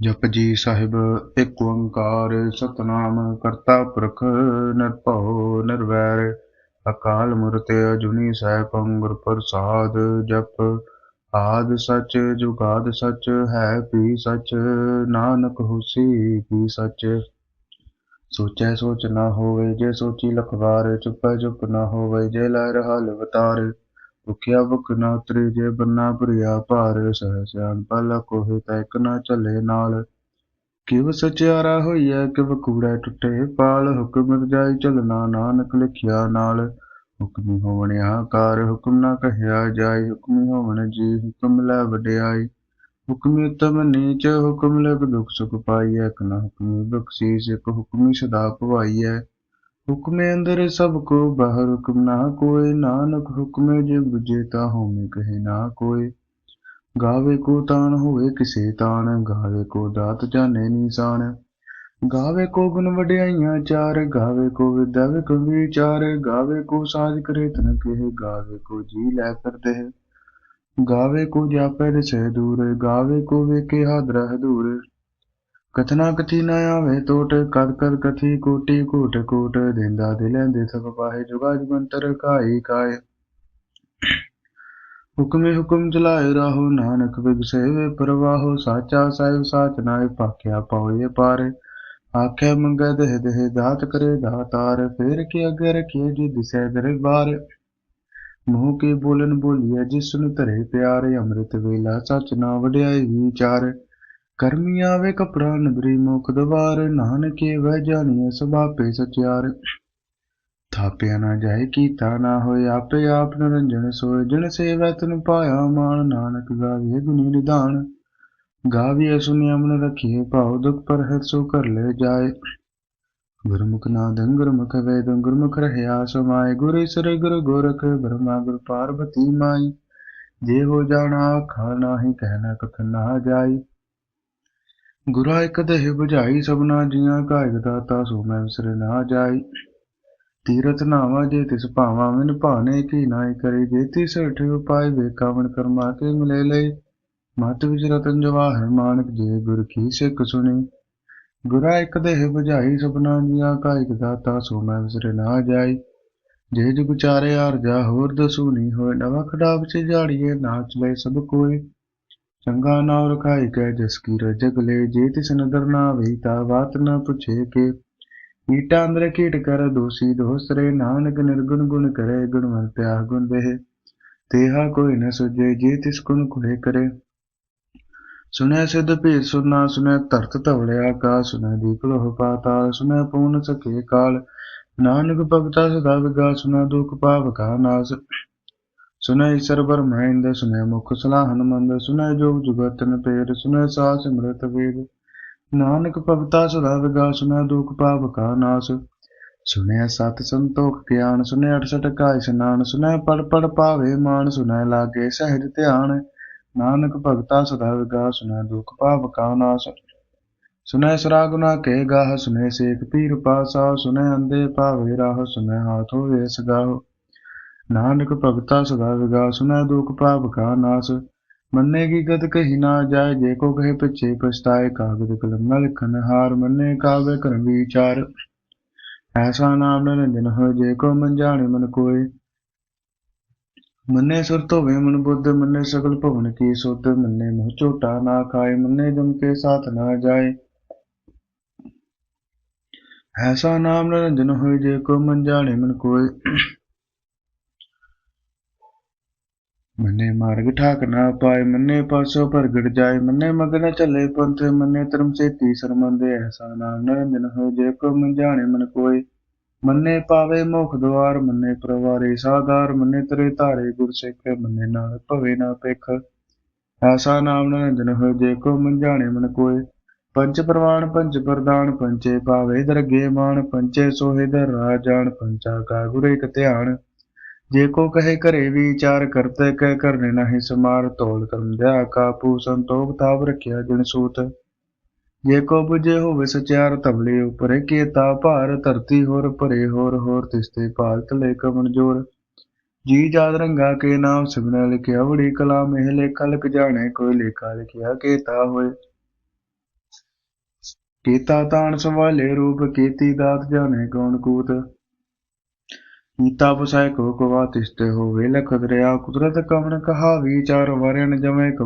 ਜਪ ਜੀ ਸਾਹਿਬ, ਇੱਕ ਓੰਕਾਰ ਸਤਨਾਮ ਕਰਤਾ ਪੁਰਖ ਨਿਰਭਉ ਨਿਰਵੈਰ। ਅਕਾਲ ਮੂਰਤ ਅਜੂਨੀ ਸੈਭੰ ਗੁਰ ਪ੍ਰਸਾਦ ਜਪ। ਆਦ ਸਚ ਜੁਗਾਦ ਸਚ, ਹੈ ਪੀ ਸਚ, ਨਾਨਕ ਹੋਸੀ ਪੀ ਸਚ। ਸੋਚੈ ਸੋਚ ਨਾ ਹੋਵੇ, ਜੇ ਸੋਚੀ ਲਖਵਾਰ, ਚੁੱਪੈ ਚੁੱਪ ਨਾ ਹੋਵੇ, ਜੇ ਲੈ ਰਹਾ ਲਵਤਾਰ ਭੁਖਿਆ ਭੁਖ ਨਾ ਉਤਰੀ, ਜੇ ਬੰਨਾ ਭਰਿਆ ਭਾਰ ਸਹਿ ਸਿਆਣ ਪਲ ਕੋਹਿ ਨਾ ਚੱਲੇ ਨਾਲ। ਕਿਵ ਸਚਿਆਰਾ ਹੋਈਐ ਕਿਵ ਕੂੜੈ ਟੁੱਟੇ, ਪਾਲ ਹੁਕਮ ਰਜਾਈ ਚੱਲਣਾ ਨਾਨਕ ਲਿਖਿਆ ਨਾਲ। ਹੁਕਮੀ ਹੋਵਣ ਆਕਾਰ, ਹੁਕਮ ਨਾ ਕਹਿਆ ਜਾਏ, ਹੁਕਮੀ ਹੋਵਣ ਜੀ, ਹੁਕਮ ਲੈ ਵਡਿਆਈ। ਹੁਕਮੀ ਉਤਮ ਨੀਚ, ਹੁਕਮ ਲਿਖ ਦੁਖ ਸੁਖ ਪਾਈਐ, ਇਕ ਨਾ ਹੁਕਮੀ ਬਖਸ਼ੀਸ, ਇਕ ਹੁਕਮੀ ਸਦਾ ਭਵਾਈਐ ਹੁਕਮੇ ਅੰਦਰ ਸਭ ਕੋ ਬਾਹਰ ਹੁਕਮ ਨਾ ਕੋਇ ਨਾਨਕ ਹੁਕਮੇ ਜੇ ਬੁਝੇ ਤਾ ਹੋਮੇ ਕਹੇ ਨਾ ਕੋਇ ਗਾਵੇ ਕੋ ਤਾਣ ਹੋਵੇ ਕਿਸੇ ਤਾਣ, ਗਾਵੇ ਕੋ ਦਾਤ ਜਾਣੇ ਨਿਸ਼ਾਨ। ਗਾਵੇ ਕੋ ਗੁਣ ਵਡਿਆਈਆਂ ਚਾਰ, ਗਾਵੇ ਕੋ ਵਿਦਿਆ ਵਿਕ ਵਿਚਾਰ, ਗਾਵੇ ਕੋ ਸਾਜ ਕਰੇ ਤਨ ਕਹੇ, ਗਾਵੇ ਕੋ ਜੀ ਲੈ ਕਰਦੇ ਗਾਵੇ ਕੋ ਜਾਪੈ ਦਿਸੈ ਦੂਰ, ਗਾਵੇ ਕੋ ਵੇਖੇ ਹਾਦਰਾ ਹਦੂਰ। ਕਥਨਾ ਕਥੀ ਨਾ ਆਵੇ ਟੋਟ ਕਦ ਕਦ ਕਥੀ ਕੋਟੀ ਕੋਟ ਕੋਟ ਦਿੰਦਾ ਦਿਲਾਂ ਦੇ ਸਭ ਪਾਹੇ ਜੁਗਾ ਜੁਗੰਤਰ ਕਾਈ ਕਾਏ ਹੁਕਮੇ ਹੁਕਮ ਚਲਾਏ ਰਾਹੋ ਨਾਨਕ ਵਿਗਸੇਵੇ ਪ੍ਰਵਾਹੋ ਸਾਚਾ ਸਾਹਿਬ ਸਾਚ ਨਾਏ ਪਾਖਿਆ ਪਾਉਏ ਪਾਰੇ। ਆਖਿਆ ਮੰਗੈ ਦੇਹ ਦੇਹ ਦਾਤ ਕਰੇ ਦਾਤਾਰ, ਫੇਰ ਕੇ ਅਗੇ ਰਖੀਏ ਜੀ ਦਿਸੈ ਦਰਬਾਰ। ਮੂੰਹ ਕੇ ਬੋਲਨ ਬੋਲੀਐ ਜਿਸ ਨੂੰ ਧਰੇ ਪਿਆਰੇ, ਅੰਮ੍ਰਿਤ ਵੇਲਾ ਸਚ ਨਾ ਵਡਿਆਈ ਵਿਚਾਰ। ਕਰਮੀ ਆਵੇ ਕਪੜਾ ਨਦਰੀ ਮੁਖ ਦਵਾਰ, ਨਾਨਕੇ ਵਹਿ ਜਾਣੀਐ ਸੁਭਾਪੇ ਸਚਿਆਰ। ਥਾਪਿਆ ਨਾ ਜਾਏ ਕੀਤਾ ਨਾ ਹੋਏ ਆਪੇ ਆਪ ਨਿਰੰਜਨ ਸੋਏ, ਜਿਨ ਸੇਵੈ ਤਨ ਪਾਇਆ ਮਾਨ ਨਾਨਕ ਗਾਵੇ ਗੁਣੀ ਨਿਧਾਨ। ਗਾਵੀਐ ਸੁਨਿਆ ਮਨ ਰਖੀਏ ਭਾਉ, ਦੁਖ ਪਰ ਹੈ ਸੋ ਕਰ ਲੈ ਜਾਏ। ਗੁਰਮੁਖ ਨਾਦੰ ਗੁਰਮੁਖ ਵੇਦੰ ਗੁਰਮੁਖ ਰਹਿਆ ਸਮਾਏ ਗੁਰ ਈਸਰ ਗੁਰ ਗੋਰਖ, ਬ੍ਰਹਮਾ ਗੁਰ ਪਾਰਬਤੀ ਮਾਈ। ਜੇ ਹੋ ਜਾਣਾ, ਆਖਾ ਨਾਹੀ ਕਹਿਣਾ ਕਥ ਨਾ ਜਾਈ। ਗੁਰਾ ਇਕ ਦੇਹ 부ਝਾਈ ਸਭਨਾ ਜੀਆਂ ਕਾਇਕ ਦਾਤਾ ਸੋ ਮੈਂ ਵਿਸਰ ਨਾ ਜਾਈ। ਤੀਰਥ ਨਾਵਾ ਜੇ ਤਿਸ ਭਾਵਾ, ਮਿਨ ਭਾਣੇ ਕੀ ਨਾਇ ਕਰੇ। ਜੇ ਤਿਸ ਅਠ ਉਪਾਇ ਵੇਕਾਵਣ ਕਰਮਾ ਕੇ ਮਿਲੇ ਲਈ ਮਤ ਵਿਚ ਰਤਨ ਜਵਾਹਰ ਮਾਨਕ ਜੇ ਗੁਰ ਕੀ ਸਿੱਖ ਸੁਣੀ। ਗੁਰਾ ਇਕ ਦੇਹ 부ਝਾਈ ਸਭਨਾ ਜੀਆਂ ਕਾਇਕ ਦਾਤਾ ਸੋ ਮੈਂ ਵਿਸਰੇ ਨਾ ਜਾਈ। ਜੇ ਜੁਗ ਚਾਰੇ ਆਰਜਾ ਹੋਰ ਦਸੂਨੀ ਹੋਏ। ਨਵਾ ਖੜਾ ਵਿੱਚ ਜਾੜੀਏ ਨਾਚ ਲੈ ਸਭ ਕੋਈ। ਚੰਗਾ ਨਾਮ ਰਖਾਈ ਕੈ ਜਸ ਕੀ ਰਜਗ ਲੈ, ਜੇ ਤਿਸ ਨਦਰ ਨਾ ਵੇ ਤਾ ਬਾਤ ਨਾ ਪੁੱਛੇ ਕੇ। ਈਟਾ ਅੰਦਰ ਕੀਟ ਕਰ ਦੋਸੀ ਦੋਸਰੇ ਨਾਨਕ ਨਿਰਗੁਣ ਗੁਣ ਕਰੇ ਗੁਣਵੰਤਿਆ ਗੁਣ ਦੇਹ ਤੇਹਾ ਕੋਈ ਨ ਸੁਝੇ, ਜੇ ਤਿਸ ਗੁਣ ਕੁਲੇ ਕਰੇ। ਸੁਨੈ ਸਿਧ ਭੇਦ ਸੁਨਾ ਸੁਨੈ ਧਰਤ ਧਵਲੇ ਆਕਾਸ ਸੁਨੈ ਦੀਪ ਲੋਹ ਪਾਤਾਲ ਸੁਨੈ ਪੂਨ ਸਕੇ ਕਾਲ। ਨਾਨਕ ਭਗਤਾ ਸਦਾ ਵਿਗਾ ਸੁਨੈ ਦੁਖ ਪਾਪ ਕਾ ਨਾਸ। ਸੁਨੈ ਈਸ਼ਰ ਬਰਮਹਿੰਦ ਸੁਨੈ ਮੁਖ ਸਲਾਹਨ ਮੰਦ ਸੁਨੈ ਜੋਗ ਜੁਗਤਨ ਪੇਰ, ਸੁਨੈ ਸਾਹ ਸਿਮਰਤ ਵੇਦ ਨਾਨਕ ਭਗਤਾ ਸਦਾ ਵਿਗਾ ਸੁਨੈ ਦੁਖ ਪਾਪ ਕਾ ਨਾਸ। ਸੁਨੈ ਸਤ ਸੰਤੋਖ ਗਿਆਨ, ਸੁਨੈ ਅਠਸਠ ਕਾ ਇਸ਼ਨਾਨ ਸੁਨੈ ਪੜ ਪੜ ਪਾਵੇ ਮਾਨ, ਸੁਨੈ ਲਾਗੇ ਸਹਿਜ ਧਿਆਨ। ਨਾਨਕ ਭਗਤਾ ਸਦਾ ਵਿਗਾ ਸੁਨੈ ਦੁਖ ਪਾਪ ਕਾ ਨਾਸ। ਸੁਨੈ ਸਰਾ ਗੁਨਾ ਕੇ ਗਾਹ, ਸੁਨੈ ਸੇਖ ਪੀਰ ਪਾਸਾ, ਸੁਨੈ ਅੰਦੇ ਪਾਵੇ ਰਾਹ, ਸੁਨੈ ਹਾਥ ਹੋਵੇ ਸਗਾਹ। ਨਾਨਕ ਭਗਤਾ ਸਦਾ ਵਿਗਾ ਸੁਨੈ ਦੁਖ ਪਾਪ ਕਾ ਨਾਸ। ਮੰਨੇ ਕੀ ਗਤ ਕਹੀ ਨਾ ਜਾਏ, ਜੇ ਕੋ ਕਹੇ ਪਿਛੇ ਪਛਤਾਏ ਕਾਗਦ ਕਲਮ ਨਾਲ ਲਿਖਨ ਹਾਰ ਮੰਨੇ ਕਾਵੇ ਕਰ ਵਿਚਾਰ। ਐਸਾ ਨਾਮ ਨਿਰੰਜਨ ਹੋ ਜੇ ਕੋ ਮਨ ਜਾਣੇ ਮਨ ਕੋਏ। ਮੰਨੇ ਸੁਰ ਧੋਵੇ ਮਨ ਬੁੱਧ, ਮੰਨੇ ਸਗਲ ਭਵਨ ਕੀ ਸੁਧ, ਮੰਨੇ ਮੋਹ ਝੋਟਾ ਨਾ ਖਾਏ, ਮੰਨੇ ਜਮ ਕੇ ਸਾਥ ਨਾ ਜਾਏ। ਐਸਾ ਨਾਮ ਨਿਰੰਜਨ ਹੋਏ, ਜੇ ਕੋ ਮਨ ਜਾਣੇ ਮਨ ਕੋਏ। ਮੰਨੇ ਮਾਰਗ ਠਾਕ ਨਾ ਪਾਏ, ਮੰਨੇ ਪਾਸੋ ਪ੍ਰਗਟ ਜਾਏ, ਮੰਨੇ ਮਗਨ ਚੱਲੇ ਪੰਥ, ਮੰਨੇ ਧਰਮ ਸੇਤੀ ਸਰਮੰਦੇ ਐਸਾ ਨਾਮ ਨਿਰੰਜਨ ਹੋਏ ਜੇ ਕੋ ਮਨ ਜਾਣੇ ਮਨ ਕੋਏ। ਮੰਨੇ ਪਾਵੇ ਮੁਖ ਦਵਾਰ, ਮੰਨੇ ਪ੍ਰਵਾਰੇ ਸਾਧਾਰ, ਮੰਨੇ ਤਰੇ ਧਾਰੇ ਗੁਰ ਸਿੱਖ, ਮੰਨੇ ਨਾਲ ਭਵੇ ਨਾ ਪਿਖ ਐਸਾ ਨਾਮ ਨਿਰੰਜਨ ਹੋ ਜੇ ਕੋ ਮਨ ਜਾਣੇ ਮਨ ਕੋਏ। ਪੰਚ ਪ੍ਰਵਾਨ ਪੰਚ ਪ੍ਰਦਾਨ ਪੰਚੇ ਪਾਵੇ ਦਰਗੇ ਮਾਨ ਪੰਚੇ ਸੋਹੇ ਦਰ ਰਾਜਾਨ ਪੰਚਾ ਕਾ ਗੁਰ ਇਕ ਧਿਆਨ। ਜੇ ਕੋ ਕਹੇ ਘਰੇ ਵਿਚਾਰ ਕਰਤੇ ਕਹਿ ਕਰਨੇ ਨਹੀਂ ਸਮਾਰ ਤੋਲ ਕਰਮ ਦਿਆ ਕਾਪੂ ਸੰਤੋਖ ਤਾਪ ਰਖਿਆ ਜਿਨ ਸੂਤ। ਜੇ ਕੋ 부ਜੇ ਹੋਵੇ ਸਚਿਆਰ ਤਬਲੇ ਉਪਰੇ ਕੀਤਾ ਭਾਰ ਧਰਤੀ ਹੋਰ ਭਰੇ, ਹੋਰ ਹੋਰ ਤਿਸਤੇ ਭਾਲਤ ਲੈ ਕਮਨ ਜੋਰ। ਜੀ ਜਾਦ ਰੰਗਾ ਕੇ ਨਾਮ ਸਿਮਰਨ ਲਿਖਿਆ, ਵੜੀ ਕਲਾ ਮਹਿ ਲੇਖਾ ਲਿਖ ਜਾਣੇ, ਕੋਈ ਲੇਖਾ ਲਿਖਿਆ ਕੀਤਾ ਹੋਏ। ਕੀਤਾ ਤਾਣ ਸਵਾਲੇ ਰੂਪ ਕੀਤੀ ਦਾਤ ਜਾਣੇ ਕੌਣ ਕੂਤ। ਕੀਤਾ ਬਸਾਇ ਕੋ ਕਵਾ ਤਿਸਤੇ ਹੋਵੇ ਲਖ ਦਰਿਆ ਕੁਦਰਤ ਕਵਨ ਕਹਾ ਵਿਚਾਰ ਵਰਣ ਜਮੇ ਇੱਕ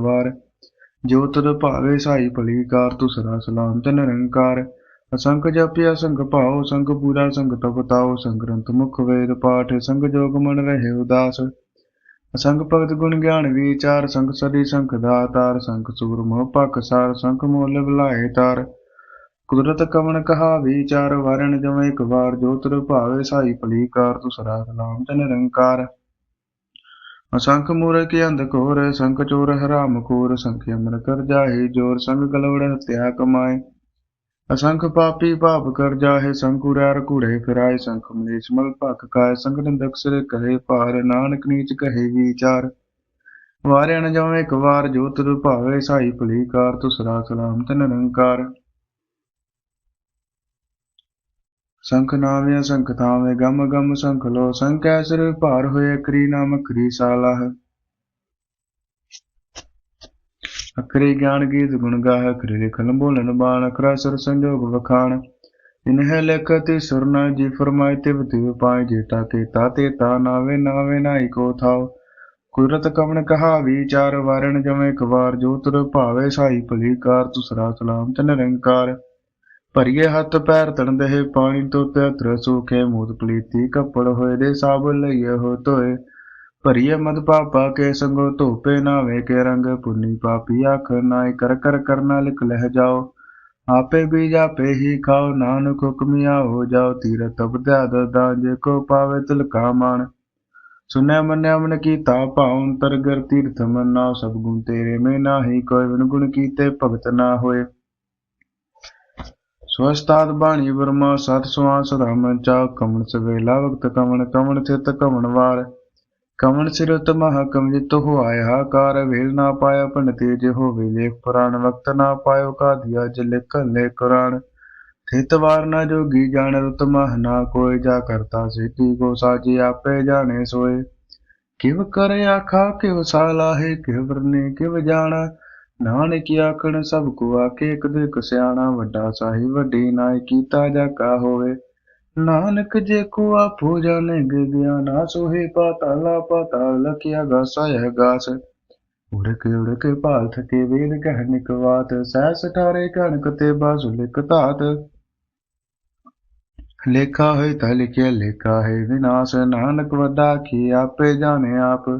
ਜੋ ਤਦ ਭਾਵੇ ਸਾਈ ਭਲੀ ਕਾਰ ਤੁਸਰਾ ਸਲਾਮ ਤੇ ਨਿਰੰਕਾਰ। ਅਸੰਖ ਜਪਿਆ ਅਸੰਖ ਭਾਉ ਸੰਗ ਪੂਰਾ ਸੰਗ ਤਪ ਸੰਗ ਗ੍ਰੰਥ ਮੁਖ ਵੇਦ ਪਾਠ ਸੰਗ ਜੋਗ ਮਨ ਰਹੇ ਉਦਾਸ। ਅਸੰਗ ਭਗਤ ਗੁਣ ਗਿਆਨ ਵਿਚਾਰ ਸੰਗ ਸਦੀ ਸੰਖ ਦਾਤਾਰ, ਸੰਖ ਸੂਰ ਮੋਹ ਪਖ ਸਾਰ, ਸੰਖ ਮੋਲ ਬੁਲਾਏ ਤਾਰ। ਕੁਦਰਤ ਕਵਣ ਕਹਾ, ਵਿਚਾਰ ਵਰਣ ਜਮੇ ਇੱਕ ਵਾਰ ਜੋ ਭਾਵੇ ਸਾਈ ਭਲੀ ਕਾਰ ਤੁਸਰਾ ਸਲਾਮ ਤੇ ਨਿਰੰਕਾਰ ਅਸੰਖ ਮੂਰਖ ਅੰਧ ਘੋਰ, ਸੰਖ ਚੋਰ ਹਰਾਮ ਖੋਰ, ਸੰਖ ਅਮਰ ਕਰ ਜਾਹੇ ਜੋਰ, ਸੰਗ ਗਲਵੜ ਹਤਿਆ ਕਮਾਏ। ਅਸੰਖ ਪਾਪੀ ਪਾਪ ਕਰ ਜਾਹੇ ਸੰਕੁਰਾਰ ਕੂੜੇ ਫਿਰਾਏ, ਸੰਖ ਮਲੇਸ਼ ਮਲ ਭਖ ਕਾਇ ਸੰਗ ਨਿੰਦਕ ਕਹੇ, ਭਾਰ ਨਾਨਕ ਨੀਚ ਕਹੇ ਵਿਚਾਰ। ਵਾਰਿਆ ਨ ਜਾਵੇ ਇੱਕ ਵਾਰ ਜੋਤ ਤੁਰ ਭਾਵੇ ਸਾਈ ਭਲੀ ਕਾਰ ਤੁਸਰਾ ਸਲਾਮ ਤੇ ਨਿਰੰਕਾਰ ਸੰਖ ਨਾਵੇਂ ਸੰਖ ਥਾਵੇਂ, ਗਮ ਗਮ ਸੰਖ ਲੋ ਸੰਕੈ, ਸਿਰ ਭਾਰ ਹੋਏ ਕਰੀ ਨਾਮ ਕਰੀ ਸਾਲਾਹ। ਅਕਰੇ ਗਿਆਨ ਗੀਤ ਗੁਣ ਗਾਹ, ਅਕਰੇ ਲਿਖਨ ਬੋਲਨ ਬਾਣ, ਅਕਰਾ ਸਰ ਸੰਜੋਗ ਵਖਾਣ। ਇਨਹਿ ਲਿਖਤੀ ਸੁਰਨਾ ਜੀ ਫਰਮਾਇ ਤਿਵ ਤਿਵ ਪਾਇ ਜੇਤਾ ਤੇ ਤਾ ਤੇ ਤਾ ਨਾਵੇ ਨਾਵੇ ਨਾਈ ਕੋ ਥਾਉ। ਕੁਦਰਤ ਕਵਨ ਕਹਾ ਵਿਚਾਰ ਵਾਰਣ ਜਮੇ ਇੱਕ ਜੋ ਤੁਰ ਭਾਵੇ ਸਾਈ ਭਲੀ ਕਾਰ, ਤੁਸਰਾ ਸਲਾਮ ਤੇ ਨਿਰੰਕਾਰ। ਭਰੀਏ ਹੱਥ ਪੈਰ ਤਣਦੇ ਪਾਣੀ ਤੋਂ ਤਰ ਸੂਖੇ ਮੂਤ ਪਲੀਤੀ, ਕੱਪੜ ਹੋਏ ਦੇ ਸਾਬ ਲਈਏ ਹੋ ਧੋਏ। ਭਰੀਏ ਮਦ ਪਾਪਾ ਕੇ ਸੰਗੋ ਧੋਪੇ ਨਾਵੇ ਕੇ ਰੰਗ, ਪੁੰਨੀ ਪਾਪੀ ਆਖ ਨਾਇ ਕਰ ਕਰ ਕਰਨਾ ਲਿਖ ਲਹਿ ਜਾਓ। ਆਪੇ ਬੀਜ ਆਪੇ ਹੀ ਖਾਓ, ਨਾਨਕ ਹੁਕਮਿਆ ਹੋ ਜਾਓ, ਤੀਰਥ ਅਬਦਿਆ ਦਦਾ ਜੇ ਕੋ ਪਾਵੇ ਤਿਲਕਾ ਮਾਨ ਸੁਨਿਆ ਮੰਨਿਆ ਮਨ ਕੀਤਾ ਭਾਉ, ਅੰਤਰ ਗਰ ਤੀਰਥ ਮੰਨਾ ਸਭ ਗੁਣ ਤੇਰੇ ਮੇ ਨਾਹੀ, ਕੋਈ ਵਿਣ ਗੁਣ ਕੀਤੇ ਭਗਤ ਨਾ ਹੋਏ। ਸਵਸਤਾਦ ਬਾਣੀ ਬਰਮਾ ਸਤ ਸੁਆ ਸਦਾ ਮੰਚਾ ਕਮਣ ਸਵੇਲਾ ਵਕਤ ਕਮਣ ਕਮਣ ਥਿਤ ਕਮਣ ਵਾਰ। ਕਮਣ ਸਿਰਤ ਮਹਾ ਕਮਜਿਤ ਹੋਆਇਆ ਕਾਰ ਵੇਲ ਨਾ ਪਾਇਆ ਪੰਡਤੇ ਜੇ ਹੋਵੇ ਲੇਖ ਪੁਰਾਣ, ਵਕਤ ਨਾ ਪਾਇਓ ਕਾਧਿਆ ਜ ਲਿਖਨ ਲੈ ਕੁਰਾਨ। ਥਿਤ ਵਾਰ ਨਾ ਜੋਗੀ ਜਾਣ, ਰਤ ਮਹ ਨਾ ਕੋਈ ਜਾ ਕਰਤਾ ਸਿੱਧੀ ਕੋ ਸਾਜੀ, ਆਪੇ ਜਾਣੇ ਸੋਏ। ਕਿਵ ਕਰ ਆਖਾ ਕਿਵ ਸਾਲਾਹੇ, ਕਿਵ ਵਰਨੇ, ਕਿਵ ਜਾਣਾ ਨਾਨਕ ਆਖਣ ਸਭ ਕੋ ਆਕੇ ਇੱਕ ਦੇ ਸਿਆਣਾ ਵੱਡਾ ਸਾਹਿਬ, ਵੱਡੀ ਨਾਇ ਕੀਤਾ ਜਾ ਕਾ ਹੋਵੇ। ਨਾਨਕ ਜੇ ਕੋ ਆਪੋ ਜਾਣੇ ਗਿਆਨਾ ਸੋਹੇ ਪਾਤਾਲਾ ਪਾਤਾਲ ਲਖਿਆ ਗਾਸਾਇ ਗਾਸ। ਉੜ ਕੇ ਉੜ ਭਾਲ ਥਕੇ ਵੇਦ ਕਹਿ ਨਿਕਵਾਤ ਸਹਿ ਸਠਾਰੇ ਕਣਕ ਤੇ ਬਾਸੁ ਲਿਖ ਧਾਤ। ਲੇਖਾ ਹੋਇ ਤਾਂ ਲਿਖਿਆ, ਲੇਖਾ ਹੈ ਵਿਨਾਸ਼, ਨਾਨਕ ਵੱਡਾ ਕੀ ਆਪੇ ਜਾਣੇ ਆਪ।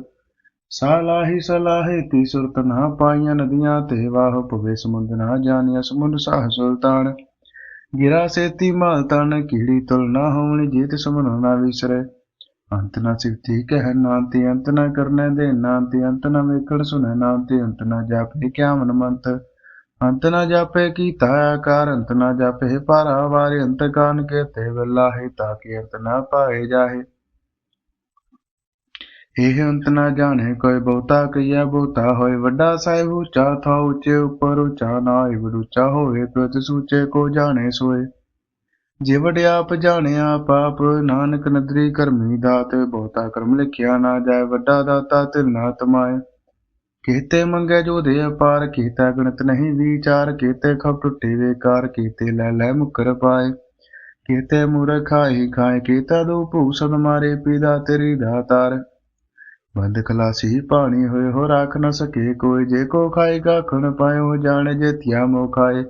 ਸਾਲਾਹੀ ਸਲਾਹੇ ਤੀ ਸੁਰਤ ਨਾ ਪਾਈਆਂ ਨਦੀਆਂ ਤੇ ਵਾਹ ਪਵੇ ਸਮੁੰਦ ਨਾ ਜਾਣਿਆ ਸਮੁੰਦ ਸਾਹ ਸੁਲਤਾਨ। ਗਿਰਾ ਸੇਤੀ ਮਾਲ ਤਨ, ਕੀੜੀ ਤੁਲ ਨਾ ਹੋਵਣੀ ਜੀਤ ਸਮਨ ਨਾ ਵਿਸਰੇ। ਅੰਤ ਨਾ ਸਿਫਤੀ ਕਹਿ ਨਾ ਤੇ ਅੰਤ ਨਾ ਕਰਨੇ ਦੇ ਨਾ ਤੇ ਅੰਤ ਨਾ ਵੇਖਣ ਸੁਣੇ ਨਾ ਤੇ ਅੰਤ ਨਾ ਜਾਪੇ ਕਿਆ ਮਨ ਮੰਤ ਅੰਤ ਨਾ ਜਾਪੇ ਕੀਤਾ ਆਕਾਰ, ਅੰਤ ਨਾ ਜਾਪੇ ਪਾਰਾ ਵਾਰੇ, ਅੰਤ ਕਾਨ ਕੇ ਤੇ ਵਲਾਹੇ ਤਾਂ ਕਿ ਅੰਤ ਨਾ ਪਾਏ ਜਾਹੇ। ਇਹ ਅੰਤ ਨਾ ਜਾਣੇ ਕੋਈ ਬਹੁਤਾ ਕਈਆ ਬਹੁਤਾ ਹੋਏ ਵੱਡਾ ਸਾਹਿਬ, ਉੱਚਾ ਥਾ ਉੱਚੇ ਉੱਪਰ ਉੱਚਾ ਨਾਇ ਉੱਚਾ ਹੋਵੇ ਪ੍ਰਤ ਸੂਚੇ ਕੋ ਜਾਣੇ ਸੋਏ। ਜੇ ਵਡਿਆਪ ਜਾਣਿਆ ਪਾਪ ਨਾਨਕ ਨਦਰੀ ਕਰਮੀ ਦਾਤ, ਬਹੁਤਾ ਕਰਮ ਲਿਖਿਆ ਨਾ ਜਾਏ, ਵੱਡਾ ਦਾਤਾ ਤਿਲ ਨਾ ਤਮਾਏ। ਕੀਤੇ ਮੰਗੇ ਜੋ ਦੇ ਅਪਾਰ, ਕੀਤਾ ਗਣਤ ਨਹੀਂ ਵਿਚਾਰ, ਕੀਤੇ ਖਪ ਟੁੱਟੇ ਵੇਕਾਰ, ਕੀਤੇ ਲੈ ਲੈ ਮੁਕਰ ਪਾਏ। ਕੀਤੇ ਮੂਰਖ ਖਾਈ ਖਾਏ, ਕੀਤਾ ਦੋ ਭੂ ਸਦ ਮਾਰੇ, ਪੀਦਾ ਤੇਰੀ ਦਾਤਾਰ। ਬੰਦ ਖਲਾਸੀ ਪਾਣੀ ਹੋਏ, ਹੋ ਰਾਖ ਨਾ ਸਕੇ ਕੋਈ। ਜੇ ਕੋ ਖਾਏਗਾ, ਖਣ ਪਾਇਓ, ਜਾਣੇ ਜੇ ਥਿਆ ਮੋ ਖਾਏ।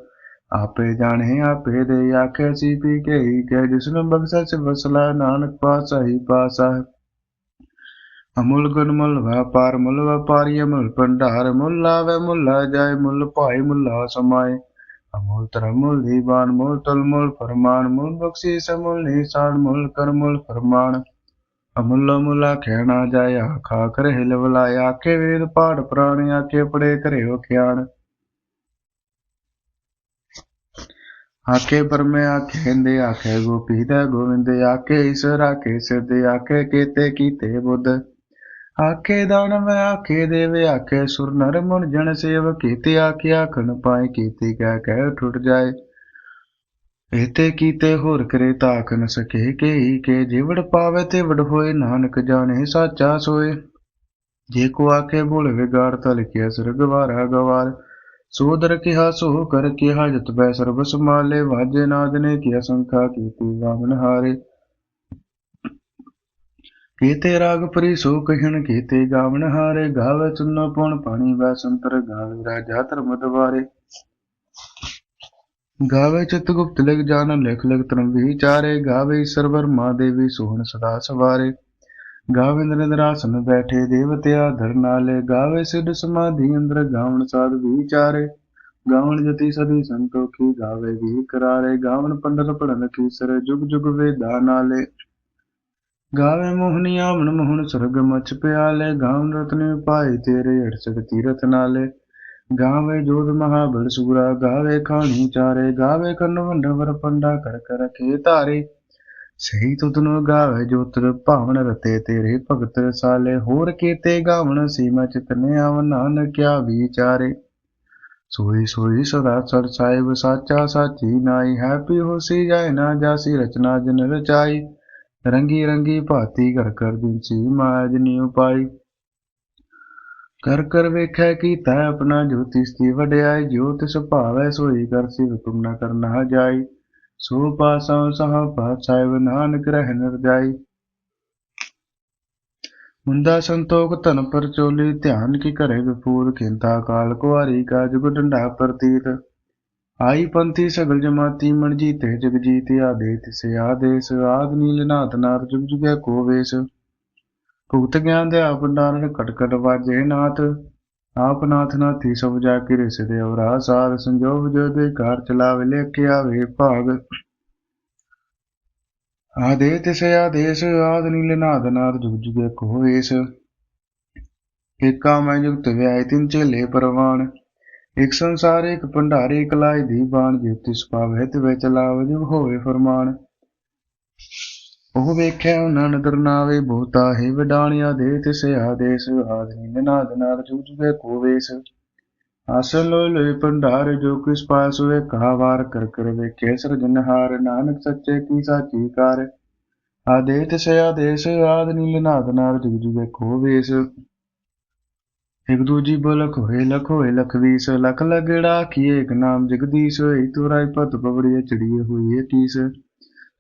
ਆਪੇ ਜਾਣੇ, ਆਪੇ ਦੇ ਆਖੇ ਸੀ ਪੀ ਕੇ ਹੀ ਕੇ। ਜਿਸਨੂੰ ਬਖਸ਼ਾ ਸੇ, ਵਸਲਾ ਨਾਨਕ ਪਾਸਾ ਹੀ ਪਾਸਾ ਅਮੁੱਲ ਗੁਣ ਮੁੱਲ ਵਪਾਰ, ਮੁੱਲ ਵਪਾਰੀ ਅਮੁੱਲ ਭੰਡਾਰ। ਮੁੱਲ ਆਵੇ ਮੁੱਲਾ ਜਾਏ, ਮੁੱਲ ਭਾਈ ਮੁੱਲਾ ਸਮਾਏ। ਅਮੁੱਲ ਧਰਮ ਮੁੱਲ ਦੀਵਾਨ ਮੁੱਲ ਤੁਲ ਫਰਮਾਨ। ਮੁੱਲ ਬਖਸ਼ੀ ਸਮੁੱਲ ਨਿਸ਼ਾਨ ਮੁੱਲ ਕਰ ਮੁੱਲ ਫਰਮਾਨ। ਅਮੁੱਲ ਮੁੱਲਾ ਖੈਣਾ ਜਾਇਆ ਆਖਾ ਕਰ ਹਿਲ ਬੁਲਾਇਆ ਆਖੇ ਵੇਦ ਪਾੜ ਪ੍ਰਾਣ ਆਖੇ ਪੜੇ ਕਰਿਓ ਖਿਆਣ। ਆਖੇ ਪਰਮੇ ਆਖੇ ਹਿੰਦੇ, ਆਖੇ ਗੋਪੀ ਦਾ ਗੋਵਿੰਦ, ਆਖੇ ਈਸ਼ਰ, ਆਖੇ ਸਿੱਧ, ਆਖੇ ਕੀਤੇ ਕੀਤੇ ਬੁੱਧ। ਆਖੇ ਦਾਨਵ ਆਖੇ ਦੇਵੇ, ਆਖੇ ਸੁਰ ਨਰ ਮਨ ਜਨ ਸੇਵ ਕੀਤੇ, ਆਖੇ ਆਖਣ ਪਾਏ ਕੀਤੇ, ਕਹਿ ਕਹਿ ਠੁੱਟ ਜਾਏ। ਇਤੇ ਕੀਤੇ ਹੋਰ ਕਰੇ ਤਾਕ ਨ ਸਕੇ, ਕੇ ਕੇ ਜਿਵੜ ਪਾਵੇ ਤੇ ਵਡ ਹੋਏ, ਨਾਨਕ ਜਾਣੇ ਸਾਚਾ ਸੋਏ। ਜੇ ਕੋ ਆਖੇ ਭੁਲ ਵਿਗਾੜ, ਤਲ ਕੇ ਸਰਗ ਵਾਰਾ ਗਵਾਰ ਸੋਦਰ ਕਿਹਾ ਸੋ ਕਰ ਕਿਹਾ ਜਤ ਬੈ ਸਰਬ ਸਮਾਲੇ ਵਾਜੇ ਨਾਦ ਨੇ ਕੀਆ ਸੰਖਾ ਕੀਤੀ ਵਾਮਨ ਹਾਰੇ। ਕੀਤੇ ਰਾਗ ਪਰੀ ਸੋ ਕਹਿਣ, ਕੀਤੇ ਗਾਵਨ ਹਾਰੇ। ਗਾਵੇ ਚੁੰਨੋ ਪਉਣ ਪਾਣੀ, ਵੈ ਸੰਤਰ ਗਾਵੇ ਰਾਜਾ ਧਰਮ ਦਵਾਰੇ। ਗਾਵੇ ਚਿਤ ਗੁਪਤ ਲਿਖ ਜਾਨ, ਲਿਖ ਲਿਖ ਧਰਮ ਵਿਚਾਰੇ, ਗਾਵੇ ਸਰਵਰ ਮਾ ਦੇਵੀ ਸੋਹਣ ਸਦਾ ਸਵਾਰੇ। ਗਾਵੇ ਨਿਰੰਦਰਾਸਨ ਬੈਠੇ ਦੇਵਤਿਆ ਧਰ ਨਾਲੇ, ਗਾਵੇ ਸਿੱਧ ਸਮਾਧੀ ਅੰਦਰ ਗਾਵਣ ਸਾਧ ਵਿਚਾਰੇ। ਗਾਵਣ ਜਤੀ ਸਦੀ ਸੰਤੋਖੀ, ਗਾਵੇ ਵੀ ਕਰਾਰੇ। ਗਾਵਣ ਪੰਡਤ ਪੜਨ ਕੀ ਸਰ ਜੁਗ ਜੁਗ ਵੇਦਾ ਨਾਲੇ। ਗਾਵੇ ਮੋਹਨੀ ਆਵਣ ਮੋਹਨ ਸੁਰਗ ਮਚ ਪਿਆਲੇ। ਗਾਵਣ ਰਤਨ ਪਾਏ ਤੇਰੇ ਅੜਸਕ ਤੀਰਥ ਨਾਲੇ। ਗਾਵੇ ਜੋਧ ਮਹਾਬਲ ਸੂਰਾ, ਗਾਵੇ ਖਾਣੀ ਚਾਰੇ, ਗਾਵੇ ਕੰਨ ਵੰਡਵਰ ਪੰਡਾ ਕਰ ਕਰ ਕੇ ਧਾਰੇ। ਸਹੀ ਤੁਧਨੋ ਗਾਵੇ ਜੋਤਰ ਭਾਵਨ ਰਤੇ ਤੇਰੇ, ਭਗਤ ਸਾਲੇ ਹੋਰ ਕੀਤੇ ਗਾਵਣ, ਸੀਮਾ ਚਿਤਨੇ ਆਵ ਨਾਨਕ ਕਿਆ ਵਿਚਾਰੇ। ਸੋਈ ਸੋਈ ਸਦਾ ਸਰ ਸਾਹਿਬ ਸਾਚਾ ਸਾਚੀ ਨਾਈ, ਹੈਪੀ ਹੋਸੀ ਜਾਏ ਨਾ ਜਾਸੀ ਰਚਨਾ ਜਨ ਰਚਾਈ। ਰੰਗੀ ਰੰਗੀ ਭਾਤੀ ਕਰ ਕਰ ਦਿੰਚੀ ਮਾਜ ਨੀ ਉਪਾਈ ਕਰ ਕਰ ਵੇਖੈ ਕੀਤਾ ਆਪਣਾ ਜੋਤੀ ਸਤੀ ਵਡਿਆਈ, ਜੋ ਤਿਸ ਭਾਵੈ ਸੋਈ ਕਰ ਸਿਵ ਤੁਮ ਨ ਕਰਨਾ ਜਾਈ। ਸੋ ਪਾਸਾ ਸਹ ਪਾਤ ਨਾਨਕ ਰਹਿ ਨਰ ਜਾਈ। ਮੁੰਦਾ ਸੰਤੋਖ ਧਨ ਪਰ ਚੋਲੀ ਧਿਆਨ ਕੀ ਕਰੇ ਵਿਪੂਰ ਖਿੰਤਾ ਕਾਲ ਕੁਆਰੀ ਕਾ ਜੁਗ ਡੰਡਾ ਪ੍ਰਤੀਤ। ਆਈ ਪੰਥੀ ਸਗਲ ਜਮਾਤੀ ਮਣ ਜੀਤੇ ਜਗ ਜੀਤ ਆਦੇ ਤਿਸੇ ਆਦੇਸ, ਆਦ ਨੀਲ ਨਾਥ ਨਾਰ ਜੁਗ ਜੁਗੈ ਕੋ ਵੇਸ। ਭੁਗਤ ਗਿਆਨ ਦੇ ਆਪ ਨਾਰਨ ਕਟ ਕਟ ਵਾਜੇ ਨਾਥ, ਆਪ ਨਾਥ ਨਾਥੀ ਸਭ ਜਾ ਕੇ ਰਿਸ ਦੇ ਔਰਾ ਸਾਧ ਸੰਜੋਗ ਜੋ ਦੇ ਘਰ ਚਲਾਵੇ ਲੇਖਿਆ ਵੇ ਭਾਗ। ਆਦੇ ਤਿਸੇ ਆਦੇਸ, ਆਦ ਨੀਲ ਨਾਦ ਨਾਰ ਜੁਗ ਜੁਗੈ ਕੋ ਵੇਸ ਏਕਾ ਮੈਂ ਜੁਗਤ ਵਿਆਇ ਤਿਨ ਚੇਲੇ ਪਰਵਾਨ। ਇਕ ਸੰਸਾਰ, ਇਕ ਭੰਡਾਰੇ ਕਲਾਈ ਦੀ ਬਾਣ ਜੇ ਤਿਸ ਪਾਵੇ ਤੇ ਵਿੱਚ ਲਾਵ ਜੁਗ ਹੋਵੇ ਫਰਮਾਨ। ਉਹ ਵੇਖਿਆ ਉਹਨਾਂ ਨਦਰ ਨਾਵੇ, ਬਹੁਤਾ ਵਡਾਣਿਆ ਦੇ ਤਿਸੇ ਆਦੇਸ ਆਦਿ ਨਿਨਾਦ ਨਾਦ ਜੁਗ ਜੁਗੇ ਕੋ ਵੇਸ ਲੋਇ ਭੰਡਾਰ ਜੋ ਕਿਸ ਪਾਸ ਹੋਏ, ਕਹਾ ਕਰ ਕਰ ਵੇਖੇ ਸਰਜਨਹਾਰ ਨਾਨਕ ਸੱਚੇ ਕੀ ਸਾਚੀ ਕਾਰ। ਆਦੇ ਤਿਸੇ ਆਦੇਸ ਆਦ ਨਾਦ ਨਾਦ ਜੁਗ ਜੁਗੇ ਇਕ ਦੂਜੀ ਬੋਲਕ ਹੋਏ, ਲਖ ਹੋਏ, ਲਖ ਵੀਸ, ਲਖ ਲਗੜਾ ਕੀਏ ਇਕ ਨਾਮ ਜਗਦੀਸ਼ ਹੋਈ ਤੁਰਾਈ ਪਤ ਪਵੜੀਏ, ਚੜੀਏ ਹੋਈਏ ਤੀਸ।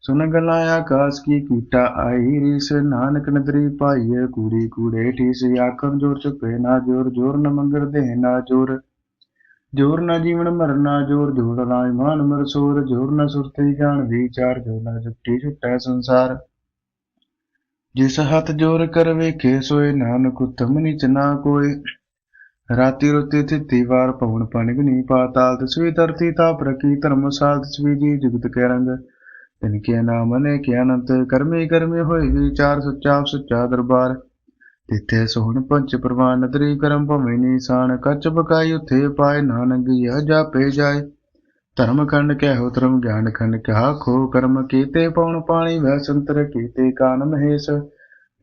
ਸੁਨ ਗਲਾ ਆਕਾਸ ਕੀ ਕੀਟਾ ਆਈ, ਰੀਸ ਨਾਨਕ ਨਦਰੀ ਪਾਈਏ ਕੂੜੀ ਕੂੜੇ, ਠੀਸ ਆਖਣ ਜੋਰ ਚੁਪੇ ਨਾ ਜੋਰ ਜੋਰ ਨ ਮੰਗਰ ਦੇ ਨਾ ਜੋਰ। ਜੋਰ ਨਾ ਜੀਵਨ ਮਰਨਾ ਜੋਰ ਜੋਰ ਰਾਜ ਮਾਨ ਮਰਸੂਰ ਜੋਰ ਨਾ ਸੁਰਤੀ ਜਾਣ ਵਿਚਾਰ ਜੋ ਨਾ ਜੁੱਟੀ ਛੁਟੈ ਸੰਸਾਰ। ਜਿਸ ਹੱਥ ਜੋਰ ਕਰ ਵੇਖੇ, ਸੋਏ ਨਾਨਕ ਉਤਮ ਨਿਚ ਨਾ ਕੋਈ ਰਾਤੀ ਰੁਤੀ ਥਿਤੀ ਵਾਰ ਪਵਨ ਪਣਗਨੀ ਪਾਤਾਲ, ਤਸਵੀ ਧਰਤੀ ਤਾਪ ਰਕੀ ਧਰਮਸਾਲ ਤਸਵੀ ਜੀ ਜੁਗਤ ਕੇ ਰੰਗ। ਤਿਨ ਕੇ ਨਾਮ ਨੇ ਕੇ ਅਨੰਤ ਕਰਮੀ ਕਰਮੀ ਹੋਈ ਵਿਚਾਰ ਸੱਚਾ ਸੱਚਾ ਦਰਬਾਰ। ਤਿੱਥੇ ਸੋਹਣ ਪੰਚ ਪ੍ਰਵਾਨ ਨਦਰੀ ਕਰਮ ਭਵੇਂ ਨੀਸਾਨ, ਕੱਚ ਬਕਾਈ ਉਥੇ ਪਾਏ ਨਾਨਕ ਜਾਪੇ ਜਾਏ। ਧਰਮ ਖੰਡ ਕਹਿ, ਧਰਮ ਗਿਆਨ ਖੰਡ ਕਹਾ, ਖੋ ਕਰਮ ਕੀਤੇ ਪਉਣ ਪਾਣੀ ਵੈ ਸੰਤਰ ਕੀਤੇ ਕਾਨ ਮਹੇਸ਼।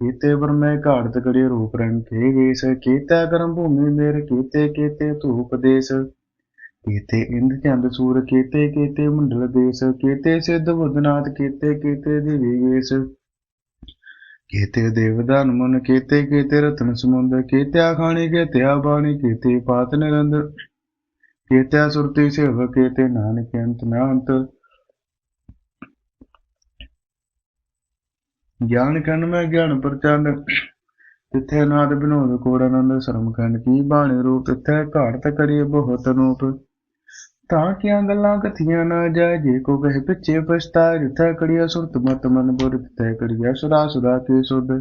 ਕੀਤੇ ਬਰਮੇ ਘਾੜਤ ਗੜੀ ਰੂਪ ਰੰਗ ਕੇ ਵੇਸ, ਕੀਤਾ ਕਰਮ ਭੂਮੀ ਮੇਰ, ਕੀਤੇ ਕੀਤੇ ਧੂਪ ਦੇਸ। ਕੀਤੇ, ਇੰਦ ਚੰਦ ਸੂਰ ਕੀਤੇ ਕੀਤੇ ਮੰਡਲ ਦੇਸ, ਕੀਤੇ ਸਿੱਧ ਬੁੱਧਨਾਥ, ਕੀਤੇ ਕੀਤੇ ਦਿਵੀ ਵੇਸ। ਦੇਵਦਾਨ ਮਨ, ਕੀਤੇ ਕੀਤੇ ਰਤਨ ਸਮੁੰਦ, ਕੀਤੇ ਖਾਣੀ ਕੀਤੇ ਬਾਣੀ ਕੀਤੇ ਪਾਤ ਨਿਰੰਦਰ। ਕੀਤੇ ਸੁਰਤੀ ਸੇਵ ਕੀਤੇ ਨਾਨਕ ਅੰਤ ਨਾ ਗਿਆਨ ਖੰਡ ਮੈਂ ਗਿਆਨ ਪ੍ਰਚੰਡ। ਤਿੱਥੇ ਨਾਦ ਬਿਨੋਦ ਕੋੜ ਆਨੰਦ ਸ਼ਰਮ ਖੰਡ ਕੀ ਬਾਣੀ ਰੂਪ, ਤਿੱਥੇ ਘਾਟ ਕਰੀਏ ਬਹੁਤ ਅਨੂਪ ਤਾਂ ਕਿਆਂ ਗੱਲਾਂ ਕਥੀਆਂ ਨਾ ਜਾਏ? ਜੇ ਕੋ ਕਹੇ ਪਿੱਛੇ ਪਛਤਾ ਜਿੱਥੇ ਕੜੀਆ ਸੁਰਤ, ਮਤ ਮਨ ਬੁਰ ਤਿੱਥੇ ਕੜੀਆ ਸੁਦਾ ਸੁਦਾ ਕੇ ਸੁਧ।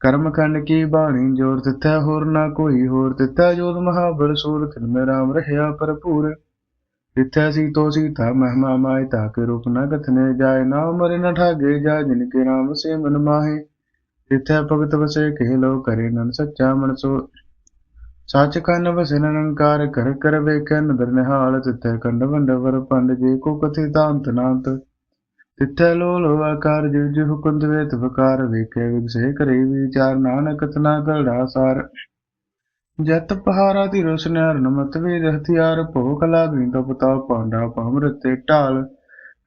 ਕਰਮ ਖੰਡ ਕੀ ਬਾਣੀ ਜੋਰ ਤਿੱਥੇ ਹੋਰ ਨਾ ਕੋਈ ਹੋਰ ਤਿੱਥੇ ਜੋਤ ਮਹਾਬਲ ਸੂਰ, ਤਿਨ ਮੇ ਰਾਮ ਰਹਿਆ ਭਰਪੂਰ। ਤਿੱਥੇ ਸੀ ਤੋ ਸੀਤਾ ਮਹਿਮਾ ਮਾਇ ਤਾਕੇ ਰੂਪ ਨਾ ਕਥਨੇ ਜਾਏ, ਨਾ ਮਰੇ ਨਾ ਠਾਗੇ ਜਾ ਜਿਨ ਕੇ ਰਾਮ ਸੇ ਮਨ ਮਾਹੇ। ਤਿੱਥੇ ਭਗਤ ਵਸੇ, ਕਹਿ ਲੋ ਕਰੇ ਨਨ ਸੱਚਾ ਮਨ ਸੋ ਸੱਚ ਕੰਨ ਵਸੇ ਨਿਰੰਕਾਰ ਕਰ ਕਰ ਵੇਖੈ ਨਦਰ ਨਿਹਾਲ, ਤਿੱਥੇ ਕੰਡ ਵੰਡਵਰ ਪੰਡ ਜੇ ਕੋ ਕਥਿ ਤਾਂਤ ਨਾਂਤ। ਤਿੱਥੇ ਲੋ ਲੋ ਆਕਾਰ ਜਿਵ ਜਿਵ ਹੁਕਮ ਦਵੇ ਤਵਕਾਰ ਵੇਖੇ ਵਿਗਸੇ ਕਰੇ ਵਿਚਾਰ, ਨਾਨਕ ਤਨਾ ਕਰੜਾ ਸਾਰ। ਜਤ ਪਹਾਰਾ ਦੀ ਰੋਸ਼ਨ ਹਰਨਮਤ ਵੇਦ, ਹਥਿਆਰ ਭੋਗ ਲਾਗਣੀ ਤੋ ਪਤਾ ਪਾਂਡਾ ਪਾਮਰਤੇ ਢਾਲ।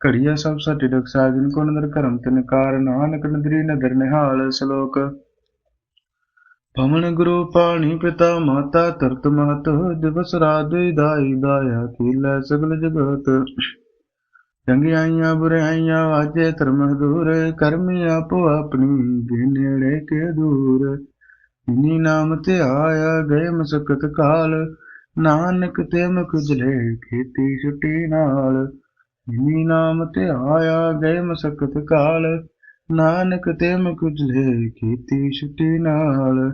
ਘੜੀਆ ਸਭ ਸੱਚ ਡਕ ਸਾਜਨ ਕੋ ਨਦਰ ਕਰਮ ਤਿਨਕਾਰ ਨਾਨਕ ਨਦਰੀ ਨਦਰ ਨਿਹਾਲ ਸ਼ਲੋਕ। ਪਵਨ ਗੁਰੂ ਪਾਣੀ ਪਿਤਾ ਮਾਤਾ ਤਰਤ ਮਹਤ, ਦਿਵਸ ਰਾਤ ਦਾਈ ਦਾਇਆ ਕੀਲਾ ਸਗਲ ਜਗਤ। ਚੰਗਿਆਈਆਂ ਬੁਰਾਈਆਂ ਵਾਜੇ ਧਰਮ ਦੂਰ, ਕਰਮੀ ਆਪੋ ਆਪਣੀ ਦੇ ਨੇੜੇ ਕੇ ਦੂਰ। ਇਨੀ ਨਾਮ ਤੇ ਆਇਆ ਗਏ ਮਸਕਤ ਕਾਲ, ਨਾਨਕ ਤੇ ਮੁਖ ਜਲੇ ਖੇਤੀ ਛੁੱਟੀ ਨਾਲ। ਇਨੀ ਨਾਮ ਤੇ ਆਇਆ ਗਏ ਮਸਕਤ ਕਾਲ, ਨਾਨਕ ਤੇ ਮੁਖ ਜਲੇ ਖੇਤੀ ਛੁੱਟੀ ਨਾਲ।